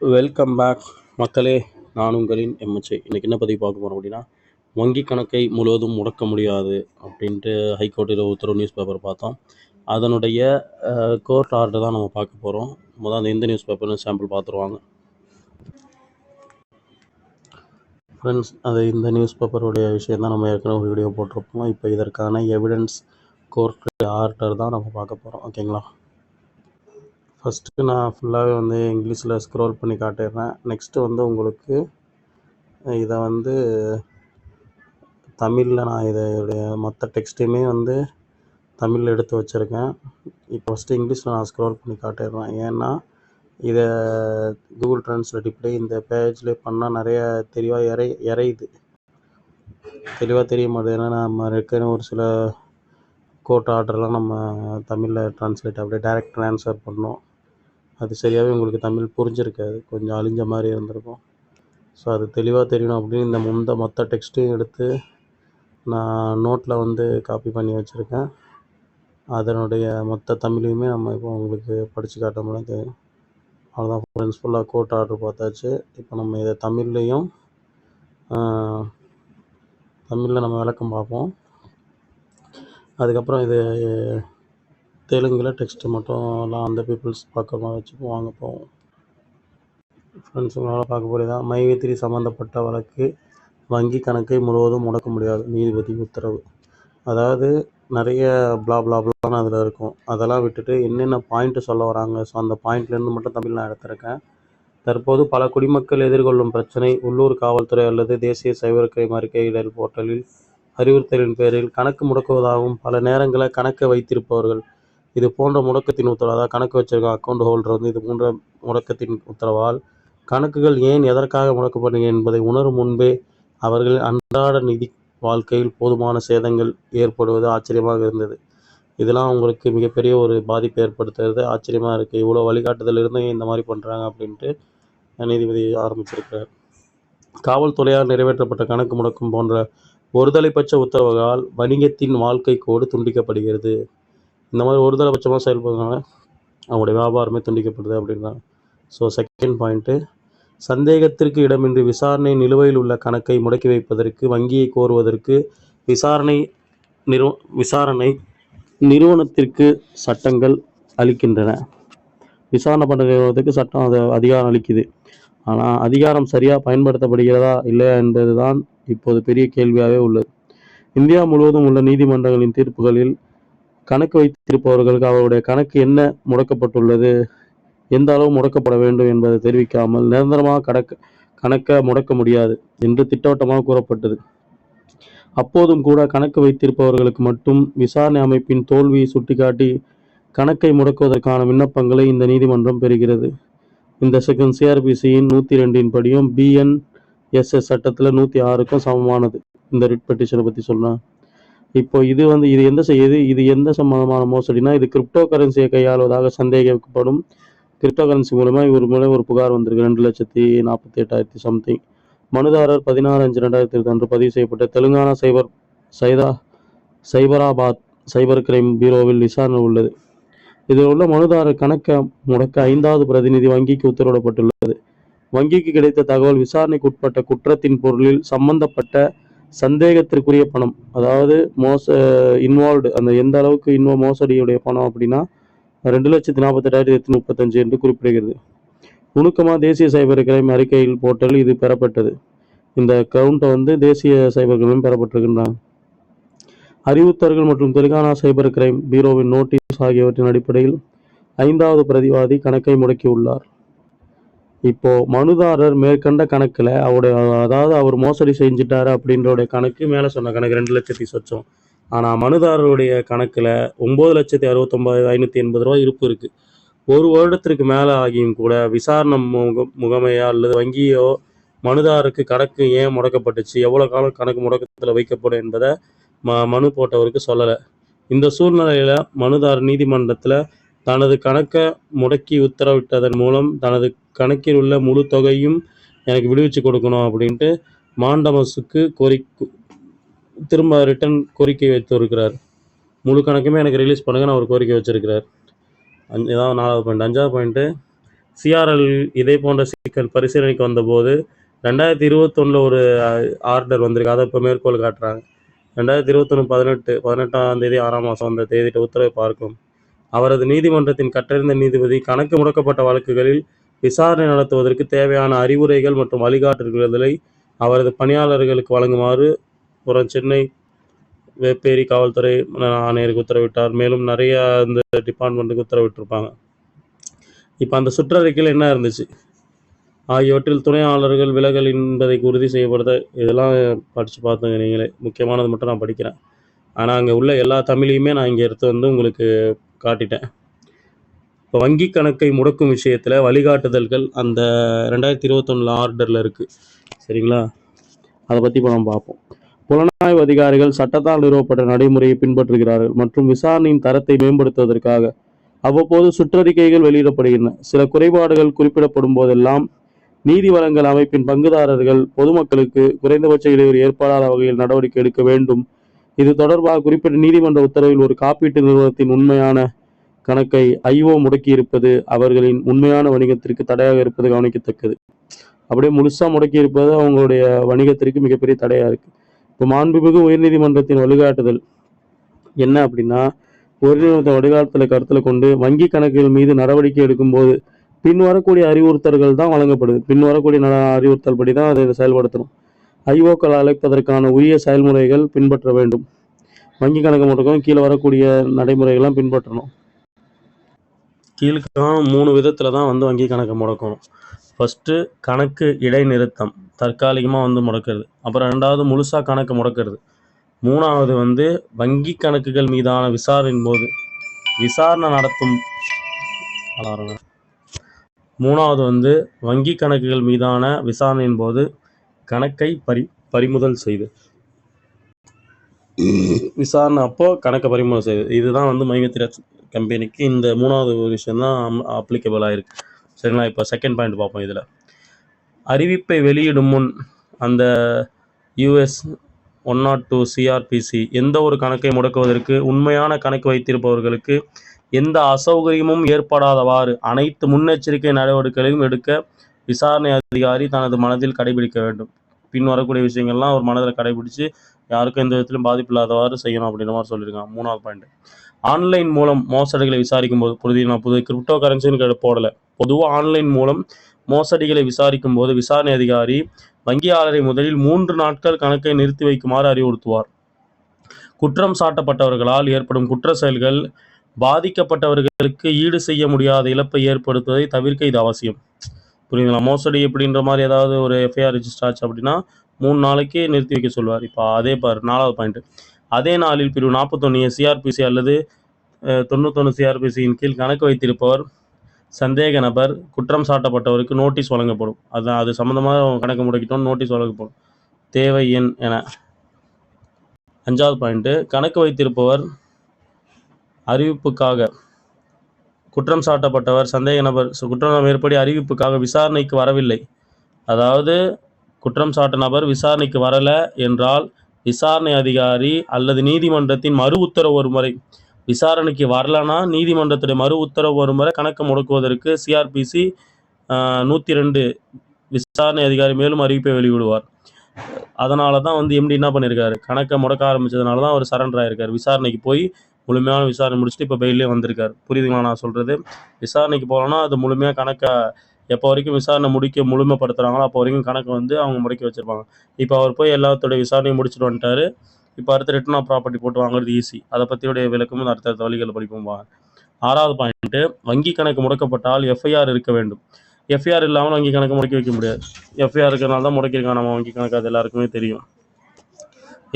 Welcome back மக்களே நான் உங்களின் எம்எச்ஐ இன்றைக்கி என்ன பதிவு பார்க்க போகிறோம் அப்படின்னா வங்கி கணக்கை முழுவதும் முடக்க முடியாது அப்படின்ட்டு ஹைகோர்ட்டில் உத்தரவு நியூஸ் பேப்பர் பார்த்தோம். அதனுடைய கோர்ட் ஆர்டர் தான் நம்ம பார்க்க போகிறோம் முதல் அந்த எந்த நியூஸ் பேப்பர்னு சாம்பிள் பார்த்துருவாங்க ஃப்ரெண்ட்ஸ் அது இந்த நியூஸ் பேப்பருடைய விஷயம் தான் நம்ம ஏற்கனவே ஒரு வீடியோ போட்டிருப்போம். இப்போ இதற்கான எவிடன்ஸ் கோர்ட் ஆர்டர் தான் நம்ம பார்க்க போகிறோம் ஓகேங்களா ஃபஸ்ட்டு நான் ஃபுல்லாகவே வந்து இங்கிலீஷில் ஸ்க்ரோல் பண்ணி காட்டிடுறேன். நெக்ஸ்ட்டு வந்து உங்களுக்கு இதை வந்து தமிழில் நான் இதோடைய மற்ற டெக்ஸ்ட்டையுமே வந்து தமிழில் எடுத்து வச்சுருக்கேன். இப்போ ஃபஸ்ட்டு இங்கிலீஷில் நான் ஸ்க்ரோல் பண்ணி காட்டிடுறேன். ஏன்னா இதை கூகுள் ட்ரான்ஸ்லேட் இப்படி இந்த பேஜ்லேயே பண்ணால் நிறைய தெளிவாக இறை இறையுது தெளிவாக தெரிய மாட்டேது. ஏன்னா நம்ம இருக்கிற ஒரு சில கோர்ட் ஆர்டர்லாம் நம்ம தமிழில் ட்ரான்ஸ்லேட் அப்படியே டேரெக்ட் ட்ரான்ஸ்ஃபர் பண்ணோம் அது சரியாகவே உங்களுக்கு தமிழ் புரிஞ்சிருக்காது. கொஞ்சம் அழிஞ்ச மாதிரி இருந்திருக்கும். ஸோ அது தெளிவாக தெரியணும் அப்படின்னு இந்த முந்த மொத்த டெக்ஸ்ட்டையும் எடுத்து நான் நோட்டில் வந்து காப்பி பண்ணி வச்சுருக்கேன். அதனுடைய மொத்த தமிழையுமே நம்ம இப்போ உங்களுக்கு படித்து காட்ட முடியும். தெரியும் அவ்வளோதான் ஃப்ரெண்ட்ஸ் ஃபுல்லாக கோர்ட் ஆர்டர் பார்த்தாச்சு. இப்போ நம்ம இதை தமிழ்லையும் தமிழில் நம்ம விளக்கம் பார்ப்போம். அதுக்கப்புறம் இது தெலுங்கில் டெக்ஸ்ட்டு மட்டும் எல்லாம் அந்த பீப்புள்ஸ் பார்க்குற மாதிரி வச்சுப்போம் வாங்க போவோம் ஃப்ரெண்ட்ஸ் உங்களால் பார்க்க போகிறதா மைவேத்திரி சம்மந்தப்பட்ட வழக்கு வங்கி கணக்கை முழுவதும் முடக்க முடியாது. நீதிபதி உத்தரவு. அதாவது நிறைய பிளா பிளா பிளான்னு அதில் இருக்கும். அதெல்லாம் விட்டுட்டு என்னென்ன பாயிண்ட்டு சொல்ல வராங்க? ஸோ அந்த பாயிண்ட்லேருந்து மட்டும் தமிழ் நான் எடுத்திருக்கேன். தற்போது பல குடிமக்கள் எதிர்கொள்ளும் பிரச்சனை உள்ளூர் காவல்துறை அல்லது தேசிய சைபர் கிரைம் அறிக்கையிடல் போர்ட்டலில் அறிவுறுத்தலின் பேரில் கணக்கு முடக்குவதாகவும் பல நேரங்களில் கணக்கை வைத்திருப்பவர்கள் இது போன்ற முடக்கத்தின் உத்தரவாக கணக்கு வச்சிருக்க அக்கௌண்ட் ஹோல்டர் வந்து இது போன்ற முடக்கத்தின் உத்தரவால் கணக்குகள் ஏன் எதற்காக முடக்கப்படுகிறது என்பதை உணரும் முன்பே அவர்கள் அன்றாட நிதி வாழ்க்கையில் போதுமான சேதங்கள் ஏற்படுவது ஆச்சரியமாக இருந்தது. இதெல்லாம் அவங்களுக்கு மிகப்பெரிய ஒரு பாதிப்பை ஏற்படுத்துறது ஆச்சரியமாக இருக்குது இவ்வளோ வழிகாட்டுதல் இருந்தும் இந்த மாதிரி பண்ணுறாங்க அப்படின்ட்டு நீதிபதி ஆரம்பிச்சிருக்கிறார். காவல்துறையால் நிறைவேற்றப்பட்ட கணக்கு முடக்கம் போன்ற ஒருதலைப்பட்ச உத்தரவுகளால் வணிகத்தின் வாழ்க்கை கோடு துண்டிக்கப்படுகிறது. இந்த மாதிரி ஒரு தடபட்சமாக செயல்படுறதுனால அவங்களுடைய வியாபாரமே துண்டிக்கப்படுது அப்படின்றாங்க ஸோ செகண்ட் பாயிண்ட்டு சந்தேகத்திற்கு இடமின்றி விசாரணை நிலுவையில் உள்ள கணக்கை முடக்கி வைப்பதற்கு வங்கியை கோருவதற்கு விசாரணை நிறு விசாரணை நிறுவனத்திற்கு சட்டங்கள் அளிக்கின்றன. விசாரணை பண்ணுறதுக்கு சட்டம் அதை அதிகாரம் அளிக்குது. ஆனால் அதிகாரம் சரியாக பயன்படுத்தப்படுகிறதா இல்லையா என்பது தான் இப்போது பெரிய கேள்வியாகவே உள்ளது. இந்தியா முழுவதும் உள்ள நீதிமன்றங்களின் தீர்ப்புகளில் கணக்கு வைத்திருப்பவர்களுக்கு அவருடைய கணக்கு என்ன முடக்கப்பட்டுள்ளது? எந்த அளவு முடக்கப்பட வேண்டும் என்பதை தெரிவிக்காமல் நிரந்தரமாக கணக்கு கணக்கை முடக்க முடியாது என்று திட்டவட்டமாக கூறப்பட்டது. அப்போதும் கூட கணக்கு வைத்திருப்பவர்களுக்கு மட்டும் விசாரணை அமைப்பின் தோல்வியை சுட்டிக்காட்டி கணக்கை முடக்குவதற்கான விண்ணப்பங்களை இந்த நீதிமன்றம் பெறுகிறது. இந்த செகண்ட் சிஆர்பிசியின் நூற்றி ரெண்டின் படியும் பிஎன்எஸ்எஸ் சட்டத்தில் நூற்றி ஆறுக்கும் சமமானது. இந்த ரிட் பெட்டிஷனை பற்றி சொன்னால் இப்போ இது வந்து இது எந்த செய்யுது இது எந்த சம்பந்தமான மோசடினா இது கிரிப்டோ கரன்சியை கையாளுவதாக சந்தேகிக்கப்படும் கிரிப்டோ கரன்சி மூலமாக இவர் மூலம் ஒரு புகார் வந்திருக்கு. ரெண்டு லட்சத்தி நாற்பத்தி எட்டாயிரத்தி சம்திங் மனுதாரர் பதினாறு அஞ்சு ரெண்டாயிரத்தி இருபத்தி பதிவு செய்யப்பட்ட தெலுங்கானா சைபர் சைதா சைபராபாத் சைபர் கிரைம் பீரோவில் விசாரணை உள்ளது. இதில் உள்ள மனுதாரர் கணக்கை முடக்க ஐந்தாவது பிரதிநிதி வங்கிக்கு உத்தரவிடப்பட்டுள்ளது. வங்கிக்கு கிடைத்த தகவல் விசாரணைக்கு உட்பட்ட குற்றத்தின் பொருளில் சம்பந்தப்பட்ட சந்தேகத்திற்குரிய பணம். அதாவது மோச இன்வால்வ்டு அந்த எந்த அளவுக்கு இன்வோ மோசடியுடைய பணம் அப்படின்னா ரெண்டு லட்சத்தி நாற்பத்தெட்டாயிரத்தி எட்நூத்தி முப்பத்தஞ்சு என்று குறிப்பிடுகிறது. நுணுக்கமாக தேசிய சைபர் கிரைம் அறிக்கையில் போர்ட்டல் இது பெறப்பட்டது. இந்த கவுண்ட்டை வந்து தேசிய சைபர் கிரைம் பெறப்பட்டிருக்கின்றாங்க அறிவுத்தர்கள் மற்றும் தெலுங்கானா சைபர் கிரைம் பீரோவின் நோட்டீஸ் ஆகியவற்றின் அடிப்படையில் ஐந்தாவது பிரதிவாதி கணக்கை முடக்கியுள்ளார் இப்போ மனுதாரர் மேற்கண்ட கணக்கில் அவருடைய அதாவது அவர் மோசடி செஞ்சுட்டாரு அப்படின்றோடைய கணக்கு மேலே சொன்ன கணக்கு ரெண்டு லட்சத்தி சொச்சம். ஆனால் மனுதாரருடைய கணக்கில் ஒம்பது லட்சத்தி அறுபத்தொம்பது ஐநூற்றி எண்பது ரூபா இருப்பு இருக்குது ஒரு வருடத்திற்கு மேலே ஆகியும் கூட விசாரணை முக முகமையோ அல்லது வங்கியோ மனுதாரருக்கு கணக்கு ஏன் முடக்கப்பட்டுச்சு எவ்வளோ காலம் கணக்கு முடக்கத்தில் வைக்கப்படும் என்பதை ம மனு போட்டவருக்கு சொல்லலை. இந்த சூழ்நிலையில் மனுதாரர் நீதிமன்றத்தில் தனது கணக்கை முடக்கி உத்தரவிட்டதன் மூலம் தனது கணக்கில் உள்ள முழு தொகையும் எனக்கு விடுவிச்சு கொடுக்கணும் அப்படின்ட்டு மாண்டமஸுக்கு கோரி திரும்ப ரிட்டர்ன் கோரிக்கை வைத்திருக்கிறார். முழு கணக்குமே எனக்கு ரிலீஸ் பண்ணுங்கன்னு அவர் கோரிக்கை வச்சிருக்கிறார். அஞ்சு இதான் நாலாவது பாயிண்ட் அஞ்சாவது பாயிண்ட்டு சிஆர்எல் இதே போன்ற சிக்கல் பரிசீலனைக்கு வந்தபோது ரெண்டாயிரத்தி இருபத்தொன்னில் ஒரு ஆர்டர் வந்திருக்கு. அதை இப்போ மேற்கோள் காட்டுறாங்க. ரெண்டாயிரத்தி இருபத்தொன்று பதினெட்டு பதினெட்டாம் தேதி ஆறாம் மாதம் அந்த தேதியிட்ட உத்தரவை பார்க்கும் அவரது நீதிமன்றத்தின் கற்றறிந்த நீதிபதி கணக்கு முடக்கப்பட்ட வழக்குகளில் விசாரணை நடத்துவதற்கு தேவையான அறிவுரைகள் மற்றும் வழிகாட்டுதல்களை அவரது பணியாளர்களுக்கு வழங்குமாறு புறம் சென்னை வேப்பேரி காவல்துறை ஆணையருக்கு உத்தரவிட்டார். மேலும் நிறைய இந்த டிபார்ட்மெண்ட்டுக்கு உத்தரவிட்டிருப்பாங்க. இப்போ அந்த சுற்றறிக்கையில் என்ன இருந்துச்சு? ஆகியவற்றில் துணையாளர்கள் விலகல் என்பதை உறுதி செய்யப்படுத்த இதெல்லாம் படித்து பார்த்துங்க நீங்களே. முக்கியமானது மட்டும் நான் படிக்கிறேன். ஆனால் அங்கே உள்ள எல்லா தமிழையுமே நான் இங்கே எடுத்து வந்து உங்களுக்கு காட்டிட்டேன். இப்போ வங்கி கணக்கை முடக்கும் விஷயத்தில் வழிகாட்டுதல்கள் அந்த ரெண்டாயிரத்தி இருபத்தொன்னில் ஆர்டரில் இருக்குது சரிங்களா? அதை பற்றி இப்போ நம்ம பார்ப்போம். புலனாய்வு அதிகாரிகள் சட்டத்தால் நிறுவப்பட்ட நடைமுறையை பின்பற்றுகிறார்கள் மற்றும் விசாரணையின் தரத்தை மேம்படுத்துவதற்காக அவ்வப்போது சுற்றறிக்கைகள் வெளியிடப்படுகின்றன. சில குறைபாடுகள் குறிப்பிடப்படும் போதெல்லாம் நீதி வழங்கல் அமைப்பின் பங்குதாரர்கள் பொதுமக்களுக்கு குறைந்தபட்ச இடையூறு ஏற்படாத வகையில் நடவடிக்கை எடுக்க வேண்டும் இது தொடர்பாக குறிப்பிட்ட நீதிமன்ற உத்தரவில் ஒரு காப்பீட்டு நிறுவனத்தின் உண்மையான கணக்கை ஐஓ முடக்கியிருப்பது அவர்களின் உண்மையான வணிகத்திற்கு தடையாக இருப்பது கவனிக்கத்தக்கது. அப்படியே முழுசாக முடக்கி இருப்பது அவங்களுடைய வணிகத்திற்கு மிகப்பெரிய தடையாக இருக்கு. இப்போ மாண்புமிகு உயர்நீதிமன்றத்தின் வழிகாட்டுதல் என்ன அப்படின்னா உயர்நீதிமன்ற வழிகாட்டுதலை கருத்தில் கொண்டு வங்கி கணக்குகள் மீது நடவடிக்கை எடுக்கும்போது பின் வரக்கூடிய அறிவுறுத்தல்கள் தான் வழங்கப்படுது. பின் வரக்கூடிய அறிவுறுத்தல் படி தான் அதை செயல்படுத்தணும். ஐஓக்கள் அழைப்பதற்கான உரிய செயல்முறைகள் பின்பற்ற வேண்டும். வங்கி கணக்கு முடக்கம் கீழே வரக்கூடிய நடைமுறைகள்லாம் பின்பற்றணும். கீழ்கான மூணு விதத்தில் தான் வந்து வங்கி கணக்கை முடக்கணும். ஃபஸ்ட்டு கணக்கு இடைநிறுத்தம் தற்காலிகமாக வந்து முடக்கிறது. அப்புறம் ரெண்டாவது முழுசாக கணக்கு முடக்கிறது. மூணாவது வந்து வங்கி கணக்குகள் மீதான விசாரணையின் போது விசாரணை நடத்தும் மூணாவது வந்து வங்கி கணக்குகள் மீதான விசாரணையின் போது கணக்கை பறி பறிமுதல் செய்து. விசாரணை அப்போ கணக்கை பறிமுதல் செய்து. இதுதான் வந்து மையத்திர கம்பெனிக்கு இந்த மூணாவது ஒரு விஷயம் தான் அப்ளிகபிள் ஆகிருக்கு சரிங்களா? இப்போ செகண்ட் பாயிண்ட் பார்ப்போம் இதில். அறிவிப்பை வெளியிடும் முன் அந்த US one nought two CrPC எந்த ஒரு கணக்கை முடக்குவதற்கு உண்மையான கணக்கு வைத்திருப்பவர்களுக்கு எந்த அசௌகரியமும் ஏற்படாதவாறு அனைத்து முன்னெச்சரிக்கை நடவடிக்கைகளையும் எடுக்க விசாரணை அதிகாரி தனது மனதில் கடைபிடிக்க வேண்டும். பின் வரக்கூடிய விஷயங்கள்லாம் ஒரு மனதில் கடைபிடிச்சு யாருக்கும் எந்த விதத்திலும் பாதிப்பு இல்லாதவாறு செய்யணும் அப்படின்ற மாதிரி சொல்லியிருக்காங்க. மூணாவது பாயிண்ட் ஆன்லைன் மூலம் மோசடிகளை விசாரிக்கும் போது புரியுது நான் புது கிரிப்டோ கரன்சின்னு போடலை. பொதுவாக ஆன்லைன் மூலம் மோசடிகளை விசாரிக்கும் போது விசாரணை அதிகாரி வங்கியாளரை முதலில் மூன்று நாட்கள் கணக்கை நிறுத்தி வைக்குமாறு அறிவுறுத்துவார். குற்றம் சாட்டப்பட்டவர்களால் ஏற்படும் குற்ற செயல்கள் பாதிக்கப்பட்டவர்களுக்கு ஈடு செய்ய முடியாத இழப்பை ஏற்படுத்துவதை தவிர்க்க இது அவசியம். புரியுதுங்களா? மோசடி எப்படின்ற மாதிரி ஏதாவது ஒரு எஃப்ஐஆர் ரிஜிஸ்டர் ஆச்சு அப்படின்னா மூணு நாளைக்கு நிறுத்தி வைக்க சொல்லுவார். இப்போ அதே பாரு நாலாவது பாயிண்ட் அதே நாளில் பிரிவு நாற்பத்தொன்று சிஆர்பிசி அல்லது தொண்ணூத்தொன்று சிஆர்பிசியின் கீழ் கணக்கு வைத்திருப்பவர் சந்தேக நபர் குற்றம் சாட்டப்பட்டவருக்கு நோட்டீஸ் வழங்கப்படும். அதான் அது சம்மந்தமாக கணக்கு முடக்கிட்டோம் நோட்டீஸ் வழங்கப்படும். தேவை எண் என. அஞ்சாவது பாயிண்ட்டு கணக்கு வைத்திருப்பவர் அறிவிப்புக்காக குற்றம் சாட்டப்பட்டவர் சந்தேக நபர் குற்றம் மேற்படி அறிவிப்புக்காக விசாரணைக்கு வரவில்லை. அதாவது குற்றம் சாட்ட நபர் விசாரணைக்கு வரல என்றால் விசாரணை அதிகாரி அல்லது நீதிமன்றத்தின் மறு உத்தரவு ஒரு முறை விசாரணைக்கு வரலனா நீதிமன்றத்துடைய மறு உத்தரவு ஒரு முறை கணக்கு முடக்குவதற்கு சிஆர்பிசி நூற்றி ரெண்டு விசாரணை அதிகாரி மேலும் அறிவிப்பை வெளியிடுவார். அதனால தான் வந்து எம்டி என்ன பண்ணியிருக்காரு கணக்கை முடக்க ஆரம்பித்ததுனால தான் அவர் சரண்டர் ஆயிருக்கார். விசாரணைக்கு போய் முழுமையான விசாரணை முடிச்சுட்டு இப்போ பெயிலே வந்திருக்காரு. புரியுதுங்களா நான் சொல்கிறது விசாரணைக்கு போகலன்னா அது முழுமையாக கணக்கை எப்போ வரைக்கும் விசாரணை முடிக்க முழுமைப்படுத்துகிறாங்களோ அப்போ வரைக்கும் கணக்கு வந்து அவங்க முடக்கி வச்சுருப்பாங்க. இப்போ அவர் போய் எல்லாத்தோடைய விசாரணையும் முடிச்சுட்டு வந்துட்டாரு. இப்போ அடுத்து ரிட்டர்ன் ஆஃப் ப்ராப்பர்ட்டி போட்டு வாங்குறது ஈஸி அதை பற்றியுடைய விளக்கமும் அடுத்தடுத்த வழிகளில் படிப்போம் ஆறாவது பாயிண்ட்டு வங்கி கணக்கு முடக்கப்பட்டால் எஃப்ஐஆர் இருக்க வேண்டும். எஃப்ஐஆர் இல்லாமல் வங்கி கணக்கு முடக்கி வைக்க முடியாது. எஃப்ஐஆர் இருக்கிறனால தான் முடக்கியிருக்காங்க நம்ம வங்கி கணக்கு அது எல்லாருக்குமே தெரியும்.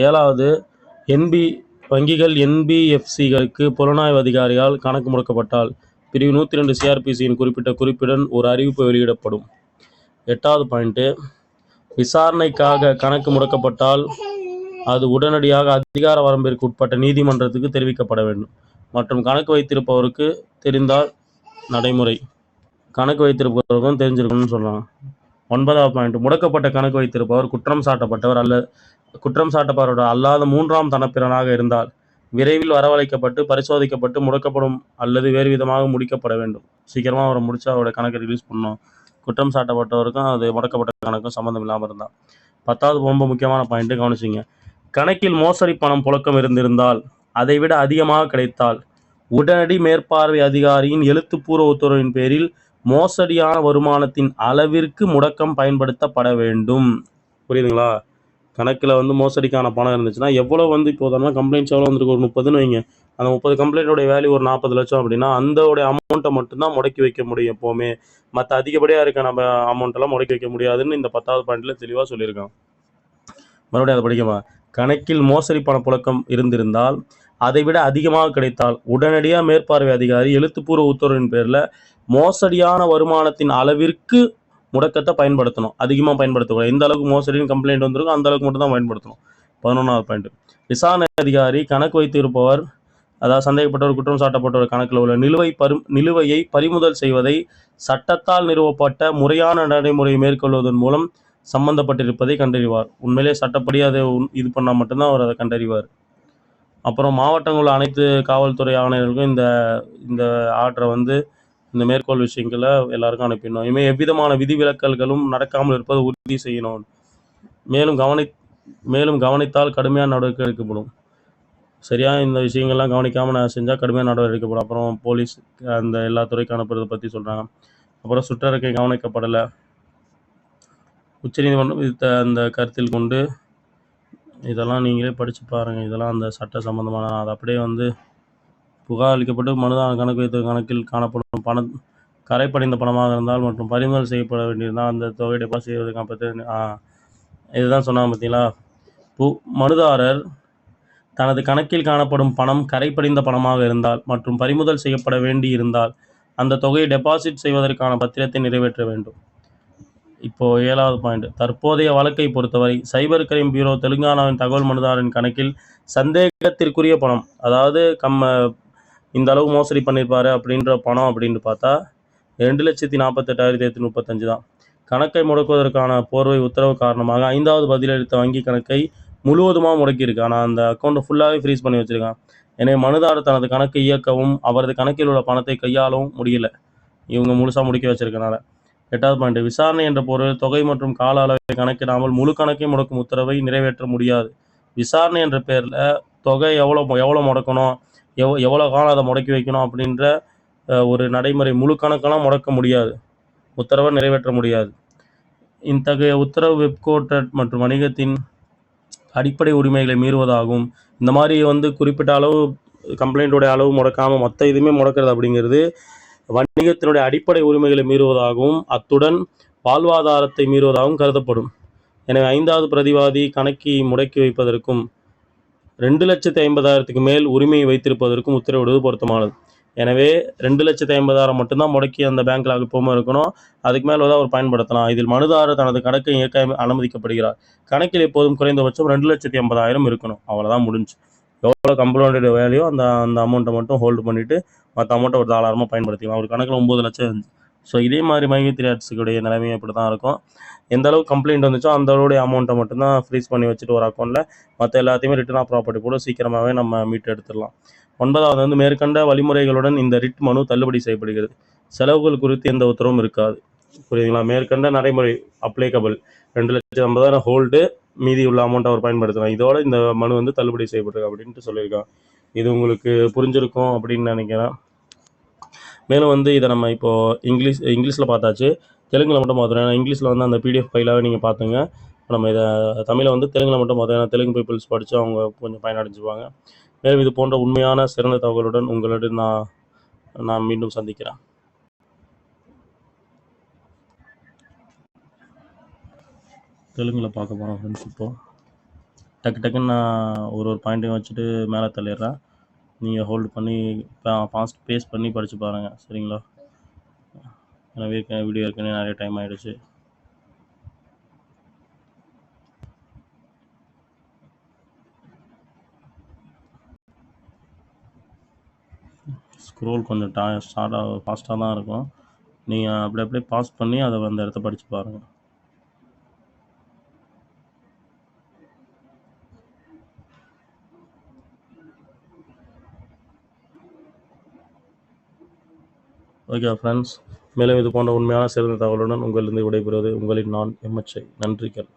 ஏழாவது என்பி வங்கிகள் என்பிஎஃப்சிகளுக்கு புலனாய்வு அதிகாரியால் கணக்கு முடக்கப்பட்டால் பிரிவு நூற்றி ரெண்டு சிஆர்பிசியின் குறிப்பிட்ட குறிப்புடன் ஒரு அறிவிப்பு வெளியிடப்படும். எட்டாவது பாயிண்ட்டு விசாரணைக்காக கணக்கு முடக்கப்பட்டால் அது உடனடியாக அதிகார வரம்பிற்கு உட்பட்ட நீதிமன்றத்துக்கு தெரிவிக்கப்பட வேண்டும். மற்றும் கணக்கு வைத்திருப்பவருக்கு தெரிந்தால் நடைமுறை. கணக்கு வைத்திருப்பவருக்கும் தெரிஞ்சிருக்கணும்னு சொல்லலாம். ஒன்பதாவது பாயிண்ட் முடக்கப்பட்ட கணக்கு வைத்திருப்பவர் குற்றம் சாட்டப்பட்டவர் அல்ல குற்றம் சாட்டப்பவரோட அல்லாத மூன்றாம் தனப்பிறனாக இருந்தால் விரைவில் வரவழைக்கப்பட்டு பரிசோதிக்கப்பட்டு முடக்கப்படும் அல்லது வேறு விதமாக முடிக்கப்பட வேண்டும். சீக்கிரமாக அவரை முடிச்சு அவரோட கணக்கை ரிலீஸ் பண்ணணும். குற்றம் சாட்டப்பட்டவருக்கும் அது முடக்கப்பட்ட கணக்கும் சம்மந்தம் இல்லாமல் இருந்தால் பத்தாவது ரொம்ப முக்கியமான பாயிண்ட்டு கவனிச்சிங்க. கணக்கில் மோசடி பணம் புழக்கம் இருந்திருந்தால் அதைவிட அதிகமாக கிடைத்தால் உடனடி மேற்பார்வை அதிகாரியின் எழுத்துப்பூர்வ உத்தரவின் பேரில் மோசடியான வருமானத்தின் அளவிற்கு முடக்கம் பயன்படுத்தப்பட வேண்டும். புரியுதுங்களா? கணக்கில் வந்து மோசடிக்கான பணம் இருந்துச்சுன்னா எவ்வளோ வந்து இப்போ உதாரணமாக கம்ப்ளைண்ட்ஸ் எவ்வளோ வந்திருக்கு? ஒரு முப்பதுன்னு வைங்க. அந்த முப்பது கம்ப்ளைண்ட்டோடைய வேல்யூ ஒரு நாற்பது லட்சம் அப்படின்னா அந்தோடைய அமௌண்ட்டை மட்டும்தான் முடக்கி வைக்க முடியும் எப்போவுமே. மற்ற அதிகப்படியாக இருக்க நம்ம அமௌண்ட்டெல்லாம் முடக்கி வைக்க முடியாதுன்னு இந்த பத்தாவது பாயிண்ட்டில் தெளிவாக சொல்லியிருக்கான். மறுபடியும் அதை படிக்கமா கணக்கில் மோசடி பணப்புழக்கம் இருந்திருந்தால் அதை விட அதிகமாக கிடைத்தால் உடனடியாக மேற்பார்வை அதிகாரி எழுத்துப்பூர்வ உத்தரவின் பேரில் மோசடியான வருமானத்தின் அளவிற்கு முடக்கத்தை பயன்படுத்தணும். அதிகமாக பயன்படுத்தக்கூடாது. எந்த அளவுக்கு மோசடின்னு கம்ப்ளைண்ட் வந்திருக்கோ அந்த அளவுக்கு மட்டும் தான் பயன்படுத்தணும். பதினொன்றாவது பாயிண்ட் விசாரணை அதிகாரி கணக்கு வைத்து இருப்பவர் அதாவது சந்தேகப்பட்டவர் குற்றம் சாட்டப்பட்டவர் கணக்கில் உள்ள நிலுவை பரி நிலுவையை பறிமுதல் செய்வதை சட்டத்தால் நிறுவப்பட்ட முறையான நடைமுறை மேற்கொள்வதன் மூலம் சம்பந்தப்பட்டிருப்பதை கண்டறிவார். உண்மையிலே சட்டப்படி அதை இது பண்ணால் மட்டும்தான் அவர் அதை கண்டறிவார். அப்புறம் மாவட்டங்கள் அனைத்து காவல்துறை ஆணையர்களுக்கும் இந்த இந்த ஆர்டரை வந்து இந்த மேற்கோள் விஷயங்களை எல்லாருக்கும் அனுப்பிடணும். இனிமேல் எவ்விதமான விதிவிலக்கல்களும் நடக்காமல் இருப்பதை உறுதி செய்யணும். மேலும் கவனி மேலும் கவனித்தால் கடுமையான நடவடிக்கை எடுக்கப்படும். சரியா? இந்த விஷயங்கள்லாம் கவனிக்காமல் நான் செஞ்சால் கடுமையான நடவடிக்கை எடுக்கப்படும். அப்புறம் போலீஸ் அந்த எல்லா துறைக்கு அனுப்புறதை பற்றி சொல்கிறாங்க அப்புறம் சுற்றறிக்கை கவனிக்கப்படலை. உச்சநீதிமன்றம் இது அந்த கருத்தில் கொண்டு இதெல்லாம் நீங்களே படித்து பாருங்கள் இதெல்லாம் அந்த சட்ட சம்பந்தமான அது அப்படியே வந்து புகார் அளிக்கப்பட்டு மனுதான கணக்கு வைத்த கணக்கில் காணப்படும் பணம் கரைப்படைந்த பணமாக இருந்தால் மற்றும் பறிமுதல் செய்யப்பட வேண்டியிருந்தால் அந்த தொகை டெபாசிட் செய்வதற்கான பத்திர இதுதான் சொன்னாங்க பார்த்தீங்களா? பு மனுதாரர் தனது கணக்கில் காணப்படும் பணம் கரைப்படைந்த பணமாக இருந்தால் மற்றும் பறிமுதல் செய்யப்பட வேண்டியிருந்தால் அந்த தொகையை டெபாசிட் செய்வதற்கான பத்திரத்தை நிறைவேற்ற வேண்டும். இப்போது ஏழாவது பாயிண்ட் தற்போதைய வழக்கை பொறுத்தவரை சைபர் கிரைம் பியூரோ தெலுங்கானாவின் தகவல் மனுதாரின் கணக்கில் சந்தேகத்திற்குரிய பணம் அதாவது கம்ம இந்த அளவு மோசடி பண்ணியிருப்பாரு அப்படின்ற பணம் அப்படின்னு பார்த்தா ரெண்டு லட்சத்தி நாற்பத்தெட்டாயிரத்தி எட்நூத்தி முப்பத்தஞ்சு தான். கணக்கை முடக்குவதற்கான போர்வை உத்தரவு காரணமாக ஐந்தாவது பதிலளித்த வங்கி கணக்கை முழுவதுமாக முடக்கியிருக்கு. ஆனால் அந்த அக்கௌண்ட்டை ஃபுல்லாகவே ஃப்ரீஸ் பண்ணி வச்சுருக்கான். எனவே மனுதாரர் தனது கணக்கை இயக்கவும் அவரது கணக்கில் உள்ள பணத்தை கையாளவும் முடியல. இவங்க முழுசாக முடிக்க வச்சிருக்கனால. எட்டாவது பாயிண்ட் விசாரணை என்ற பொருள் தொகை மற்றும் கால அளவை கணக்கிடாமல் முழு கணக்கை முடக்கும் உத்தரவை நிறைவேற்ற முடியாது. விசாரணை என்ற பேரில் தொகை எவ்வளோ எவ்வளோ முடக்கணும்? எவ் எவ்வளோ காலம் அதை முடக்கி வைக்கணும் அப்படின்ற ஒரு நடைமுறை முழு கணக்கெல்லாம் முடக்க முடியாது. உத்தரவை நிறைவேற்ற முடியாது. இத்தகைய உத்தரவு வெப்கோட்டட் மற்றும் வணிகத்தின் அடிப்படை உரிமைகளை மீறுவதாகும். இந்த மாதிரி வந்து குறிப்பிட்ட அளவு கம்ப்ளைண்ட்டோடைய அளவு முடக்காமல் மற்ற இதுவுமே முடக்கிறது அப்படிங்கிறது வணிகத்தினுடைய அடிப்படை உரிமைகளை மீறுவதாகவும் அத்துடன் வாழ்வாதாரத்தை மீறுவதாகவும் கருதப்படும். எனவே ஐந்தாவது பிரதிவாதி கணக்கி முடக்கி வைப்பதற்கும் ரெண்டு லட்சத்தி ஐம்பதாயிரத்துக்கு மேல் உரிமையை வைத்திருப்பதற்கும் உத்தரவிடுவது பொருத்தமானது. எனவே ரெண்டு லட்சத்தி ஐம்பதாயிரம் மட்டும்தான் முடக்கி அந்த பேங்க்கில் எப்பவுமே இருக்கணும். அதுக்கு மேலே தான் அவர் பயன்படுத்தலாம். இதில் மனுதாரர் தனது கணக்கை இயக்க அனுமதிக்கப்படுகிறார். கணக்கில் எப்போதும் குறைந்தபட்சம் ரெண்டு லட்சத்தி ஐம்பதாயிரம் இருக்கணும். அவ்வளோதான் முடிஞ்சு. எவ்வளோ கம்ப்ளைண்ட் வேலையோ அந்த அந்த அமௌண்ட்டை மட்டும் ஹோல்டு பண்ணிவிட்டு மற்ற அமௌண்ட்டை ஒரு தாராளமாக பயன்படுத்திக்கலாம். ஒரு கணக்கில் ஒம்பது லட்சம் இருந்துச்சு. ஸோ இதே மாதிரி மையத்திரி ஆர்ட்ஸுக்குடைய நிலைமையும் இப்படி தான் இருக்கும். எந்த அளவுக்கு கம்ப்ளைண்ட் வந்துச்சோ அந்த அளவுடைய அமௌண்ட்டை மட்டும்தான் ஃப்ரீஸ் பண்ணி வச்சுட்டு ஒரு அக்கௌண்ட்டில் மற்ற எல்லாத்தையுமே ரிட்டர்ன் ஆஃப் ப்ராப்பர்ட்டி கூட சீக்கிரமாகவே நம்ம மீட்டு எடுத்துடலாம். ஒன்பதாவது வந்து மேற்கண்ட வழிமுறைகளுடன் இந்த ரிட் மனு தள்ளுபடி செய்யப்படுகிறது. செலவுகள் குறித்து எந்த உத்தரவும் இருக்காது. புரியுதுங்களா? மேற்கண்ட நடைமுறை அப்ளிகபிள் ரெண்டு லட்சத்தி ஐம்பதாயிரம் ஹோல்டு மீதி உள்ள அமௌண்ட்டை அவர் பயன்படுத்தலாம். இதோட இந்த மனு வந்து தள்ளுபடி செய்யப்பட்டிருக்கு அப்படின்ட்டு சொல்லியிருக்காங்க. இது உங்களுக்கு புரிஞ்சிருக்கும் அப்படின்னு நினைக்கிறேன். மேலும் வந்து இதை நம்ம இப்போது இங்கிலீஷ் இங்கிலீஷில் பார்த்தாச்சு. தெலுங்கில் மட்டும் பார்த்துருவோம் ஏன்னா இங்கிலீஷில் வந்து அந்த பிடிஎஃப் ஃபைலாகவே நீங்கள் பார்த்துங்க. நம்ம இதை தமிழை வந்து தெலுங்கில் மட்டும் பார்த்தோம் ஏன்னா தெலுங்கு பீப்புள்ஸ் படித்து அவங்க கொஞ்சம் பயனடைஞ்சுவாங்க மேலும் இது போன்ற உண்மையான சிறந்த தகவலுடன் உங்களிடம் நான் நான் மீண்டும் சந்திக்கிறேன். தெலுங்கில் பார்க்க போகிறோம் ஃப்ரெண்ட்ஸ் இப்போது டக்கு டக்குன்னு நான் ஒரு ஒரு பாயிண்ட்டையும் வச்சுட்டு மேலே தள்ளிடுறேன். நீங்கள் ஹோல்டு பண்ணி ஃபாஸ்ட் பேஸ் பண்ணி படித்து பாருங்கள் சரிங்களா? எனவே வீடியோ ஏற்கனவே நிறைய டைம் ஆகிடுச்சு ஸ்க்ரோல் கொஞ்சம் டா ஸ்டார்ட் ஆக ஃபாஸ்ட்டாக தான் இருக்கும். நீங்கள் அப்படி அப்படியே பாஸ் பண்ணி அதை அந்த இடத்த படித்து பாருங்கள் ஓகே ஃப்ரெண்ட்ஸ் மேலும் இது போன்ற உண்மையான சிறந்த தகவலுடன் உங்களிருந்து விடைபெறுவது உங்களின் நான் எம்எச்ஐ. நன்றிகள்